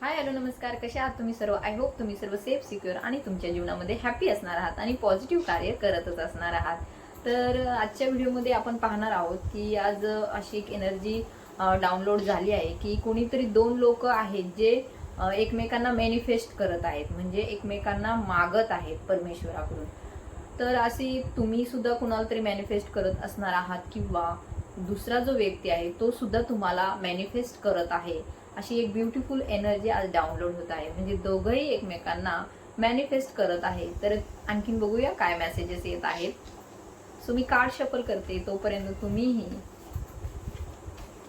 Hi hello नमस्कार. कसे आहात तुम्ही सर्व? आय होप तुम्ही सर्व सेफ सिक्युअर आणि तुमच्या जीवनामध्ये हॅपी असणार आहात आणि पॉझिटिव्ह कार्य करतच असणार आहात. तर आजच्या व्हिडिओमध्ये आपण पाहणार आहोत की आज अशी एक एनर्जी डाउनलोड झाली आहे की कोणीतरी दोन लोक आहेत जे एकमेकांना मॅनिफेस्ट करत आहेत. म्हणजे एकमेकांना मागत आहेत परमेश्वराकडून. तर अशी तुम्ही सुद्धा कुणाला तरी मॅनिफेस्ट करत असणार आहात किंवा दुसरा जो व्यक्ती आहे तो सुद्धा तुम्हाला मॅनिफेस्ट करत आहे. अशी एक ब्युटिफुल एनर्जी आज डाउनलोड होत आहे. म्हणजे दोघंही एकमेकांना मॅनिफेस्ट करत आहे. तर आणखीन बघूया काय मेसेजेस येत आहेत. सो मी कार्ड शफल करते. तोपर्यंत तुम्हीही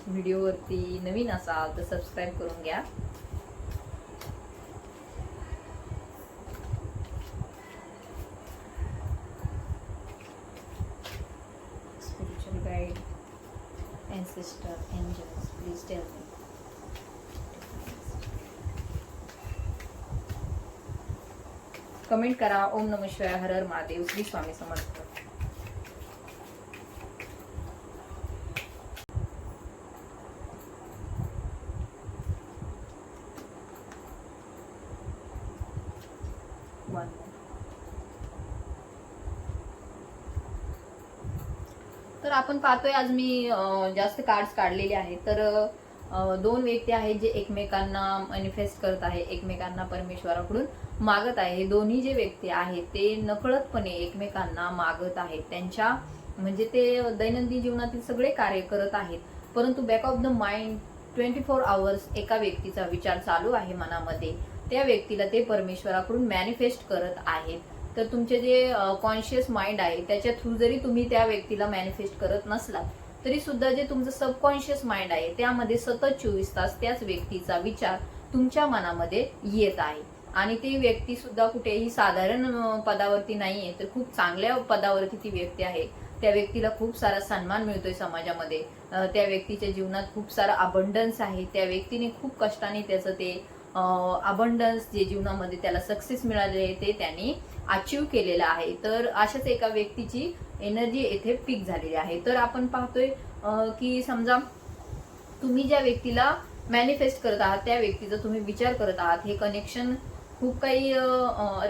व्हिडिओवरती नवीन असाल तर सबस्क्राईब करून घ्या. Ancestor, angels, please tell me. Comment करा ओम नमः शिवाय हर हर महादेव श्री स्वामी समर्थ आपण पाहतोय आज मी जास्त कार्ड्स काढलेले आहेत. तर दोन व्यक्ती आहेत जे एकमेकांना मॅनिफेस्ट करत आहे एकमेकांना परमेश्वराकडून मागत आहे. हे दोन्ही जे व्यक्ती आहेत ते नकळतपणे एकमेकांना मागत आहेत. त्यांच्या म्हणजे ते दैनंदिन जीवनातील सगळे कार्य करत आहेत. परंतु back of the mind twenty four hours एका व्यक्तीचा विचार चालू आहे मनामध्ये. त्या व्यक्तीला ते परमेश्वराकडून मॅनिफेस्ट करत आहेत. तर तुमचे जे कॉन्शियस माइंड आहे त्याच्या थ्रू जरी तुम्ही त्या व्यक्तीला मॅनिफेस्ट करत नसला तरी सुद्धा जे तुमचं सबकॉन्शियस माइंड आहे त्यामध्ये सतत चोवीस तास त्याच व्यक्तीचा विचार तुमच्या मनामध्ये येत आहे. आणि ती व्यक्ती सुद्धा कुठेही साधारण पदावरती नाहीये तर खूप चांगल्या पदावरती ती व्यक्ती आहे. त्या व्यक्तीला खूप सारा सन्मान मिळतोय समाजामध्ये. त्या व्यक्तीच्या जीवनात खूप सारा अबंडन्स आहे. त्या व्यक्तीने खूप कष्टाने त्याचं ते अबंडन्स जे जीवनामध्ये त्याला सक्सेस मिळाले आहे ते त्यांनी अचीव केलेलं आहे. तर अशाच एका व्यक्तीची एनर्जी येथे पीक झालेली आहे. तर आपण पाहतोय की समजा तुम्ही ज्या व्यक्तीला मॅनिफेस्ट करत आहात त्या व्यक्तीचा तुम्ही विचार करत आहात हे कनेक्शन खूप काही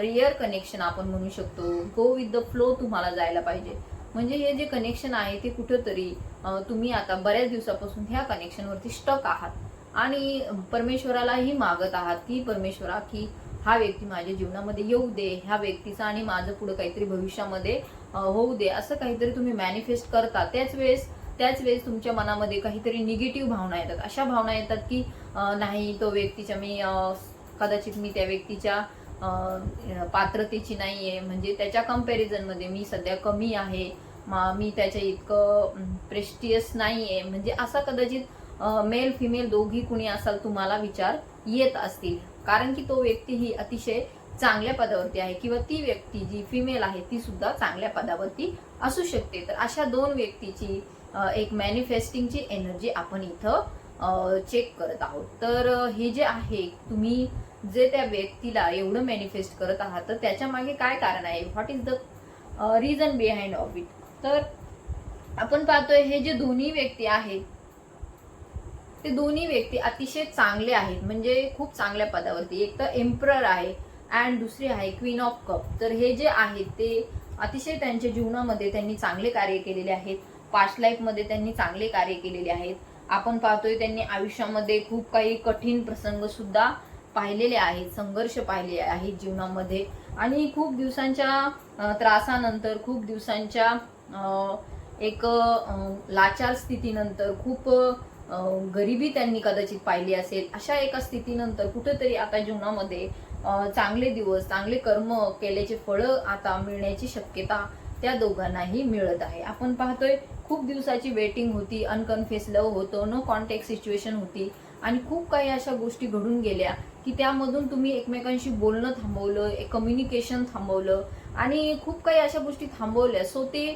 रेअर कनेक्शन आपण म्हणू शकतो. गो विथ द फ्लो तुम्हाला जायला पाहिजे. म्हणजे हे जे कनेक्शन आहे ते कुठंतरी तुम्ही आता बऱ्याच दिवसापासून ह्या कनेक्शनवरती स्टक आहात. आणि परमेश्वरालाही मागत आहात की परमेश्वरा की हा व्यक्ती माझ्या जीवनामध्ये येऊ दे ह्या व्यक्तीचा आणि माझं पुढं काहीतरी भविष्यामध्ये होऊ दे असं काहीतरी तुम्ही मॅनिफेस्ट करता. त्याच वेळेस त्याच वेळेस तुमच्या मनामध्ये काहीतरी निगेटिव्ह भावना येतात. अशा भावना येतात की नाही तो व्यक्तीच्या मी कदाचित मी त्या व्यक्तीच्या पात्रतेची पात्रतेची नाहीये. म्हणजे त्याच्या कम्पॅरिझनमध्ये मी सध्या कमी आहे. मा- मी त्याच्या इतकं प्रेस्टियस नाहीये. म्हणजे असा कदाचित मेल फिमेल दोघी कुणी असाल तुम्हाला विचार येत असतील. कारण की तो व्यक्ती ही अतिशय चांगल्या पदावरती आहे किंवा ती व्यक्ती जी फिमेल आहे ती सुद्धा चांगल्या पदावरती असू शकते. तर अशा दोन व्यक्तीची एक मॅनिफेस्टिंगची एनर्जी आपण इथं चेक करत आहोत. तर हे जे आहे तुम्ही जे त्या व्यक्तीला एवढं मॅनिफेस्ट करत आहात तर त्याच्यामागे काय कारण आहे? What is the reason behind of it तर आपण पाहतोय हे जे दोन्ही व्यक्ती आहेत ते दोन्ही व्यक्ती अतिशय चांगले आहेत म्हणजे खूप चांगल्या पदावरती. एक तर एम्प्रर आहे अँड दुसरी आहे क्वीन ऑफ कप तर हे जे आहेत ते अतिशय त्यांच्या जीवनामध्ये त्यांनी चांगले कार्य केलेले आहेत. पास्ट लाईफमध्ये त्यांनी चांगले कार्य केलेले आहेत. आपण पाहतोय त्यांनी आयुष्यामध्ये खूप काही कठीण प्रसंग सुद्धा पाहिलेले आहेत संघर्ष पाहिले आहेत जीवनामध्ये. आणि खूप दिवसांच्या त्रासानंतर खूप दिवसांच्या एक लाचार स्थितीनंतर खूप गरिबी त्यांनी कदाचित पाहिली असेल अशा एका स्थितीनंतर कुठेतरी आता जीवनामध्ये चांगले दिवस चांगले कर्म केल्याचे फळं आता मिळण्याची शक्यता त्या दोघांनाही मिळत आहे. आपण पाहतोय खूप दिवसाची वेटिंग होती अनकन्फेस लव होतं नो कॉन्टॅक्ट सिच्युएशन होती आणि खूप काही अशा गोष्टी घडून गेल्या की त्यामधून तुम्ही एकमेकांशी बोलणं थांबवलं कम्युनिकेशन थांबवलं आणि खूप काही अशा गोष्टी थांबवल्या. सो ते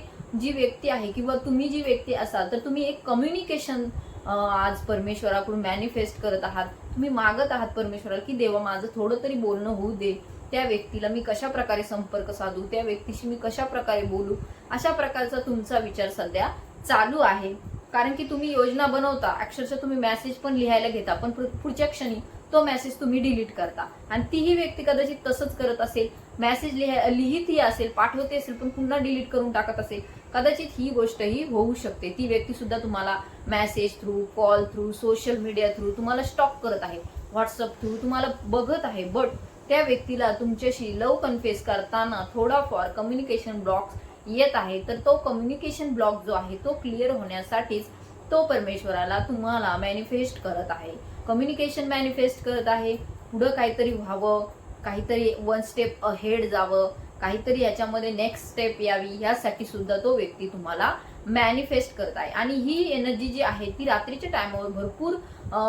जी व्यक्ती आहे किंवा तुम्ही जी व्यक्ती असाल तर तुम्ही एक कम्युनिकेशन आज परमेश्वराकडून मॅनिफेस्ट करत आहात. तुम्ही मागत आहात परमेश्वराला की देवा माझं थोडं तरी बोलणं होऊ दे. त्या व्यक्तीला मी कशा प्रकारे संपर्क साधू? त्या व्यक्तीशी मी कशा प्रकारे बोलू? अशा प्रकारचा तुमचा विचार सध्या चालू आहे. कारण की तुम्ही योजना बनवता. अक्षरशः तुम्ही मेसेज पण लिहायला घेता पण पुढच्या क्षणी तो मेसेज तुम्ही डिलीट करता. आणि तीही व्यक्ती कदाचित तसंच करत असेल मेसेज लिहितही असेल पाठवते असेल पण पुन्हा डिलीट करून टाकत असेल कदाचित ही गोष्टही होऊ शकते. ती व्यक्ती सुद्धा तुम्हाला message through call through social media through तुम्हाला स्टॉक करत आहे. व्हॉट्सअप थ्रू तुम्हाला बघत आहे. बट त्या व्यक्तीला तुमच्याशी लव कन्फेस करताना थोडाफार कम्युनिकेशन ब्लॉक येत आहे. तर तो कम्युनिकेशन ब्लॉक जो आहे तो क्लिअर होण्यासाठीच तो परमेश्वराला तुम्हाला मॅनिफेस्ट करत आहे. कम्युनिकेशन मॅनिफेस्ट करत आहे. पुढं काहीतरी व्हावं. काहीतरी वन स्टेप अहेड जावं काहीतरी याच्यामध्ये नेक्स्ट स्टेप यावी ह्यासाठी सुद्धा तो व्यक्ती तुम्हाला मॅनिफेस्ट करत आहे. आणि ही एनर्जी जी आहे ती रात्रीच्या टायमावर भरपूर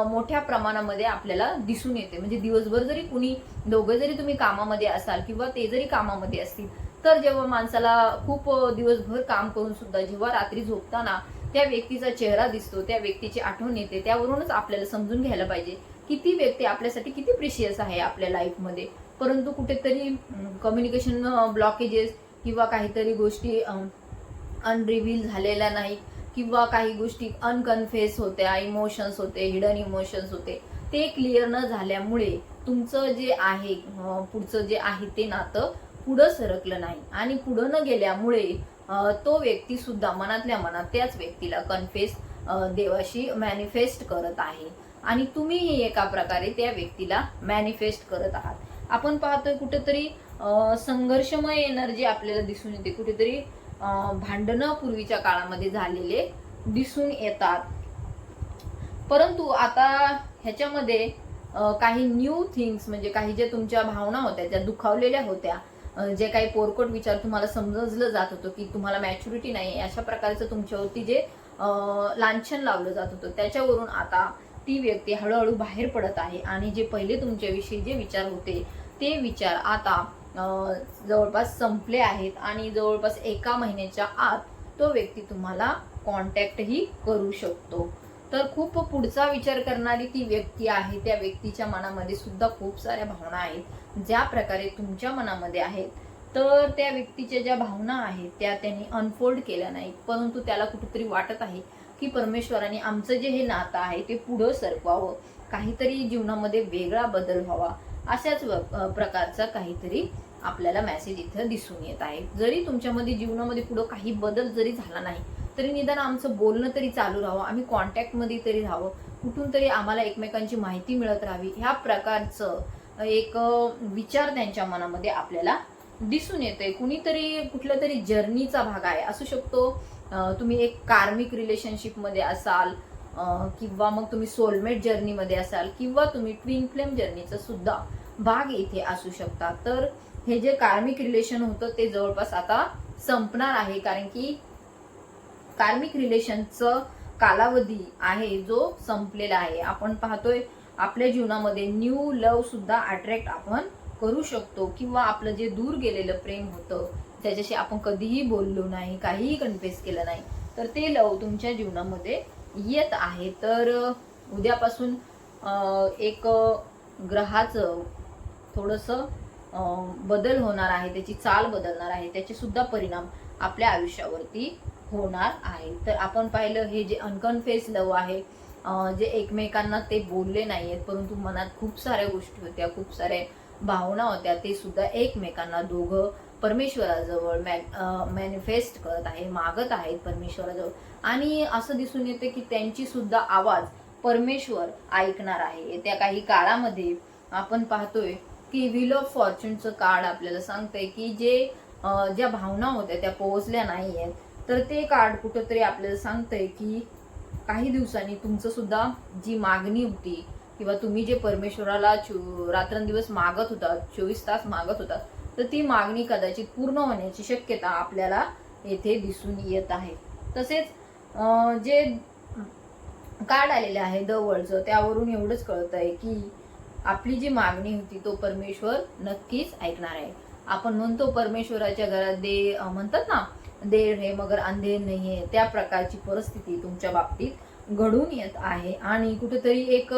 मोठ्या प्रमाणामध्ये आपल्याला दिसून येते. म्हणजे दिवसभर जरी कुणी दोघं जरी तुम्ही कामामध्ये असाल किंवा ते जरी कामामध्ये असतील तर जेव्हा माणसाला खूप दिवसभर काम करून सुद्धा जेव्हा रात्री झोपताना त्या व्यक्तीचा चेहरा दिसतो त्या व्यक्तीची आठवण येते त्यावरूनच आपल्याला समजून घ्यायला पाहिजे की ती व्यक्ती आपल्यासाठी किती प्रिशियस आहे आपल्या लाईफमध्ये परंतु कुठेतरी कम्युनिकेशन ब्लॉकेजेस किंवा काहीतरी गोष्टी अनरिव्हील झालेल्या नाही किंवा काही गोष्टी अनकन्फेस होत्या इमोशन्स होते हिडन इमोशन्स होते ते क्लिअर न झाल्यामुळे तुमचं जे आहे पुढचं जे आहे ते नातं पुढं सरकलं नाही. आणि पुढं न गेल्यामुळे तो व्यक्ती सुद्धा मनातल्या मनात त्याच व्यक्तीला कन्फेस देवाशी मॅनिफेस्ट करत आहे. आणि तुम्हीही एका प्रकारे त्या व्यक्तीला मॅनिफेस्ट करत आहात. आपण पाहतोय कुठेतरी अं, संघर्षमय एनर्जी आपल्याला दिसून येते. कुठेतरी भांडणं पूर्वीच्या काळामध्ये झालेले दिसून येतात. परंतु आता ह्याच्यामध्ये काही न्यू थिंग्स म्हणजे काही जे तुमच्या भावना होत्या ज्या दुखावलेल्या होत्या जे काही पोरकोट विचार तुम्हाला समजलं जात होतं की तुम्हाला मॅच्युरिटी नाही अशा प्रकारचं तुमच्यावरती जे लांछन लावलं जात होतं त्याच्यावरून आता ती व्यक्ती हळूहळू बाहेर पडत आहे. आणि जे पहिले तुमच्याविषयी जे विचार होते ते विचार आता जवळपास संपले आहेत. आणि जवळपास एका महिन्याच्या आत तो व्यक्ती तुम्हाला कॉन्टॅक्टही करू शकतो. तर खूप पुढचा विचार करणारी ती व्यक्ती आहे. त्या व्यक्तीच्या मनामध्ये सुद्धा खूप साऱ्या भावना आहेत. ज्या प्रकारे तुमच्या मनामध्ये आहेत. तर त्या व्यक्तीच्या ज्या भावना आहेत त्या त्यांनी अनफोल्ड केल्या नाहीत. परंतु त्याला कुठेतरी वाटत आहे की परमेश्वराने आमचं जे हे नातं आहे ते पुढं सरकवावं. काहीतरी जीवनामध्ये वेगळा बदल व्हावा. अशाच प्रकारचा काहीतरी आपल्याला मेसेज इथं दिसून येत आहे. जरी तुमच्यामध्ये जीवनामध्ये पुढं काही बदल जरी झाला नाही तरी निदान आमचं बोलणं तरी चालू राहावं. आम्ही कॉन्टॅक्टमध्ये तरी राहावं. कुठून तरी आम्हाला एकमेकांची माहिती मिळत राहावी. ह्या प्रकारचं एक विचार त्यांच्या मनामध्ये आपल्याला दिसून येतंय. कुणीतरी कुठल्या तरी जर्नीचा भाग आहे. असू शकतो तुम्ही एक कार्मिक रिलेशनशिपमध्ये असाल किंवा मग तुम्ही सोलमेट जर्नीमध्ये असाल किंवा तुम्ही ट्विन फ्लेम जर्नीचा सुद्धा भाग इथे असू शकता. तर हे जे कार्मिक रिलेशन होतं ते जवळपास आता संपणार आहे कारण की कार्मिक रिलेशनचं कालावधी आहे जो संपलेला आहे. आपण पाहतोय आपल्या जीवनामध्ये न्यू लव सुद्धा अट्रॅक्ट आपण करू शकतो किंवा आपलं जे दूर गेलेलं प्रेम होतं त्याच्याशी आपण कधीही बोललो नाही काहीही कन्फेस केलं नाही तर ते लव तुमच्या जीवनामध्ये येत आहे. तर उद्यापासून एक ग्रहाचं थोडंसं बदल होणार आहे त्याची चाल बदलणार आहे त्याचे सुद्धा परिणाम आपल्या आयुष्यावरती होणार आहे. तर आपण पाहिलं हे जे अनकन्फेस लव आहे जे एकमेकांना ते बोलले नाही आहेत परंतु मनात खूप साऱ्या गोष्टी होत्या खूप साऱ्या भावना होत्या ते सुद्धा एकमेकांना दोघं परमेश्वराजवळ मॅनिफेस्ट करत आहे मागत आहेत परमेश्वराजवळ. आणि असं दिसून येते की त्यांची सुद्धा आवाज परमेश्वर ऐकणार आहे. येत्या काही काळामध्ये आपण पाहतोय की व्हील ऑफ फॉर्च्युनचं कार्ड आपल्याला सांगतंय की जे ज्या भावना होत्या त्या पोहोचल्या नाही आहेत तर ते कार्ड कुठंतरी आपल्याला सांगतंय की काही दिवसांनी तुमचं सुद्धा जी मागणी होती किंवा तुम्ही जे परमेश्वराला रात्रंदिवस मागत होता चोवीस तास मागत होता तर ती मागणी कदाचित पूर्ण होण्याची शक्यता आपल्याला येथे दिसून येत आहे. तसेच जे कार्ड आलेले आहे दवळचं त्यावरून एवढंच कळत आहे की आपली जी मागणी होती तो परमेश्वर नक्कीच ऐकणार आहे. आपण म्हणतो परमेश्वराच्या घरात दे म्हणतात ना देर हे मगर अंधेर नाही आहे. त्या प्रकारची परिस्थिती तुमच्या बाबतीत घडून येत आहे. आणि कुठेतरी एक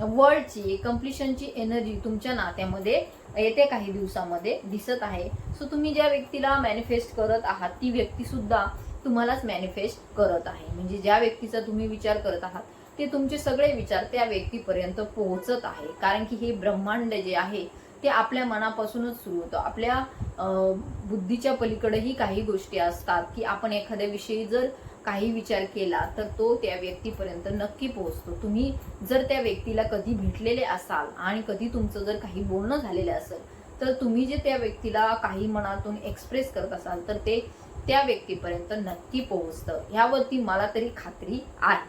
वर्ल्डची कम्प्लिशनची एनर्जी तुमच्या नात्यामध्ये येत्या काही दिवसामध्ये दिसत आहे. सो तुम्ही ज्या व्यक्तीला मॅनिफेस्ट करत आहात ती व्यक्ती सुद्धा तुम्हालाच मॅनिफेस्ट करत आहे. म्हणजे ज्या व्यक्तीचा तुम्ही विचार करत आहात ते तुमचे सगळे विचार त्या व्यक्तीपर्यंत पोहोचत आहे. कारण की हे ब्रह्मांड जे आहे ते आपल्या मनापासूनच सुरू होतं. आपल्या अं, बुद्धीच्या पलीकडेही काही गोष्टी असतात की आपण एखाद्या विषयी जर काही विचार केला तर तो त्या व्यक्तीपर्यंत नक्की पोहोचतो. तुम्ही जर त्या व्यक्तीला कधी भेटलेले असाल आणि कधी तुमचं जर काही बोलणं झालेलं असेल तर तुम्ही जे त्या व्यक्तीला काही मनातून एक्सप्रेस करत असाल तर ते त्या व्यक्तीपर्यंत नक्की पोहोचतं. ह्यावरती मला तरी खात्री आहे.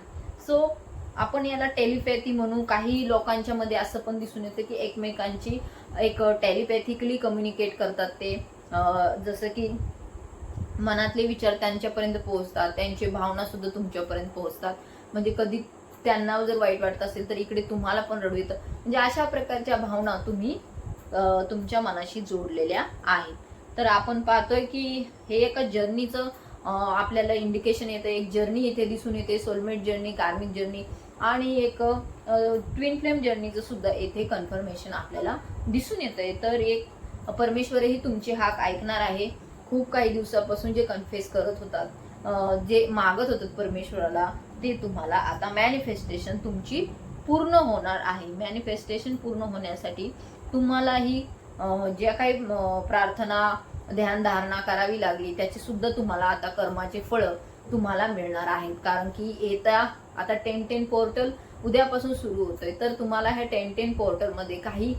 सो आपण याला टेलिपॅथी म्हणू काही लोकांच्या मध्ये असं पण दिसून येतं की एकमेकांची एक टेलिपॅथिकली कम्युनिकेट करतात ते. जसं की मनातले विचार त्यांच्यापर्यंत पोहोचतात. त्यांची भावना सुद्धा तुमच्यापर्यंत पोहोचतात. म्हणजे कधी त्यांना जर वाईट वाटत असेल तर इकडे तुम्हाला पण रडू येतं. म्हणजे अशा प्रकारच्या भावना तुम्ही तुमच्या मनाशी जोडलेल्या आहेत. तर आपण पाहतोय की हे एका जर्नीचं आपल्याला इंडिकेशन येतं. एक जर्नी इथे दिसून येते सोलमेट जर्नी कार्मिक जर्नी आणि एक ट्विन फ्लेम जर्नीचं सुद्धा येथे कन्फर्मेशन आपल्याला दिसून येतंय. तर एक परमेश्वरही तुमची हाक ऐकणार आहे. खूप काही दिवसापासून जे कन्फेस करत होतात जे मागत होतात परमेश्वराला ते तुम्हाला आता मॅनिफेस्टेशन तुमची पूर्ण होणार आहे. मॅनिफेस्टेशन पूर्ण होण्यासाठी तुम्हालाही ज्या काही प्रार्थना ध्यानधारणा करावी लागली त्याची सुद्धा तुम्हाला आता कर्माचे फळं तुम्हाला मिळणार आहेत. कारण की येत्या आता टेन टेन पोर्टल उद्यापासून सुरू होतोय. तर तुम्हाला ह्या टेन टेन पोर्टलमध्ये काही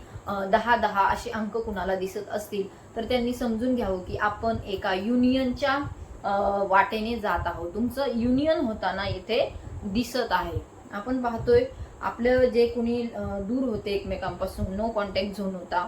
दहा दहा असे अंक कुणाला दिसत असतील तर त्यांनी समजून घ्यावं की आपण एका युनियनच्या अं, वाटेने जात आहोत. तुमचं युनियन होताना इथे दिसत आहे. आपण पाहतोय आपलं जे कुणी दूर होते एकमेकांपासून नो कॉन्टॅक्ट झोन होता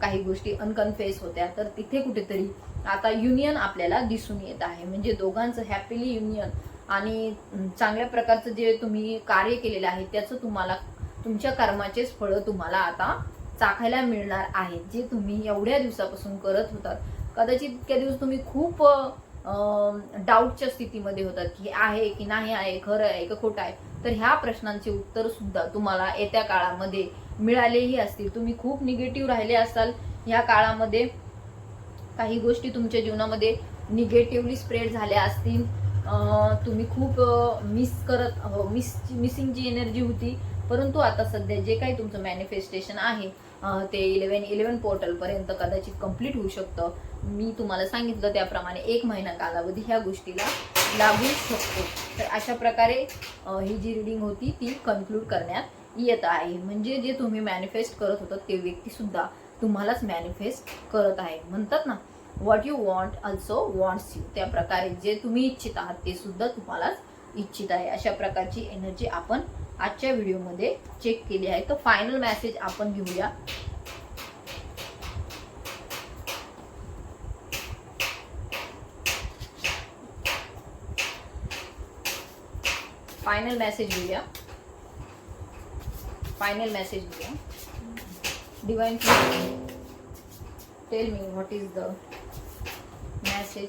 काही गोष्टी अनकन्फेस होत्या तर तिथे कुठेतरी आता युनियन आपल्याला दिसून येत आहे. म्हणजे दोघांचं हॅपीली युनियन आणि चांगल्या प्रकारचं जे तुम्ही कार्य केलेलं आहे त्याचं तुम्हाला तुमच्या कर्माचेच फळं तुम्हाला आता चाखायला मिळणार आहेत जे तुम्ही एवढ्या दिवसापासून करत होतात. कदाचित इतक्या दिवस तुम्ही खूप डाऊटच्या स्थितीमध्ये होतात की आहे की नाही आहे खरं आहे का खोटं आहे. तर ह्या प्रश्नांचे उत्तर सुद्धा तुम्हाला येत्या काळामध्ये मिळालेही असतील. तुम्ही खूप निगेटिव्ह राहिले असाल. ह्या काळामध्ये काही गोष्टी तुमच्या जीवनामध्ये निगेटिव्हली स्प्रेड झाल्या असतील. तुम्ही खूप मिस करत मिस मिसिंग जी एनर्जी होती. परंतु आता सध्या जे काही तुमचं मॅनिफेस्टेशन आहे ते इलेवन इलेवन पोर्टलपर्यंत कदाचित कंप्लीट होऊ शकतं. मी तुम्हाला सांगितलं त्याप्रमाणे एक महिना कालावधी ह्या गोष्टीला लागू शकतो. तर अशा प्रकारे ही जी रिडिंग होती ती कन्क्लूड करण्यात येत आहे. म्हणजे जे तुम्ही मॅनिफेस्ट करत होतं ते व्यक्ती सुद्धा तुम्हालाच मॅनिफेस्ट करत आहे. म्हणतात ना what you want also wants you त्या प्रकारे जे तुम्ही इच्छित आहात ते सुद्धा तुम्हालाच इच्छित आहे. अशा प्रकारची एनर्जी आपण आजच्या व्हिडिओमध्ये चेक केली आहे. तर फायनल मॅसेज आपण घेऊया. फायनल मॅसेज घेऊया. फायनल मॅसेज घेऊया. Divine tell me what is the message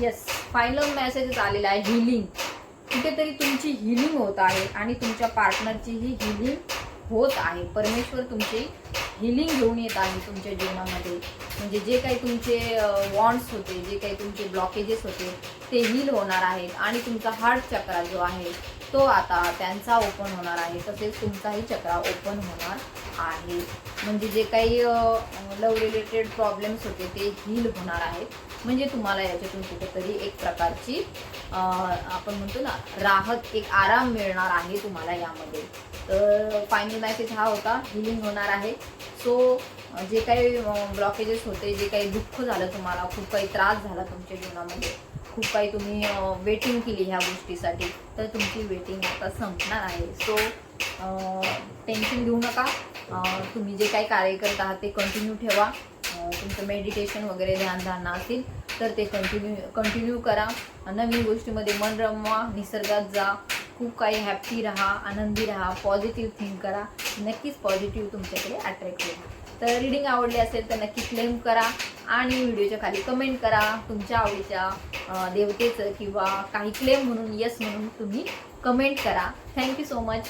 yes final मेसेजच आलेला आहे हिलिंग कुठेतरी तुमची हिलिंग होत आहे आणि तुमच्या पार्टनरचीही हिलिंग होत आहे. परमेश्वर तुमची हिलिंग घेऊन येत आहे तुमच्या जीवनामध्ये. म्हणजे जे काही तुमचे वॉन्ट्स होते जे काही तुमचे ब्लॉकेजेस होते ते हील होणार आहेत. आणि तुमचा हार्ट चक्रा जो आहे तो आता त्यांचा ओपन होणार आहे. तसेच तुमचाही चक्रा ओपन होणार आहे. म्हणजे जे काही लव रिलेटेड प्रॉब्लेम्स होते ते हील होणार आहेत. म्हणजे तुम्हाला याच्यातून कुठेतरी एक प्रकारची आपण म्हणतो ना राहत एक आराम मिळणार आहे तुम्हाला यामध्ये. तर फायनल मॅसेज हा होता हिलिंग होणार आहे. सो जे काही ब्लॉकेजेस होते जे काही दुःख झालं तुम्हाला खूप काही त्रास झाला तुमच्या जीवनामध्ये खूप काही तुम्ही वेटिंग केली ह्या गोष्टीसाठी तर तुमची वेटिंग आता संपणार आहे. सो टेन्शन घेऊ नका. तुम्ही जे काही कार्य करत आहात ते कंटिन्यू ठेवा. तुमचं मेडिटेशन वगैरे ध्यानधारणा असेल तर ते कंटिन्यू कंटिन्यू करा. नवीन गोष्टीमध्ये मन रमवा निसर्गात जा. खूप काही हॅप्पी राहा आनंदी राहा पॉझिटिव्ह थिंक करा. नक्कीच पॉझिटिव्ह तुमच्याकडे अट्रॅक्ट होईल. तर रिडिंग आवडली असेल तर नक्की क्लेम करा आणि व्हिडिओच्या खाली कमेंट करा. तुमच्या आवडीच्या देवतेचं किंवा काही क्लेम म्हणून येस म्हणून तुम्ही कमेंट करा. Thank you so much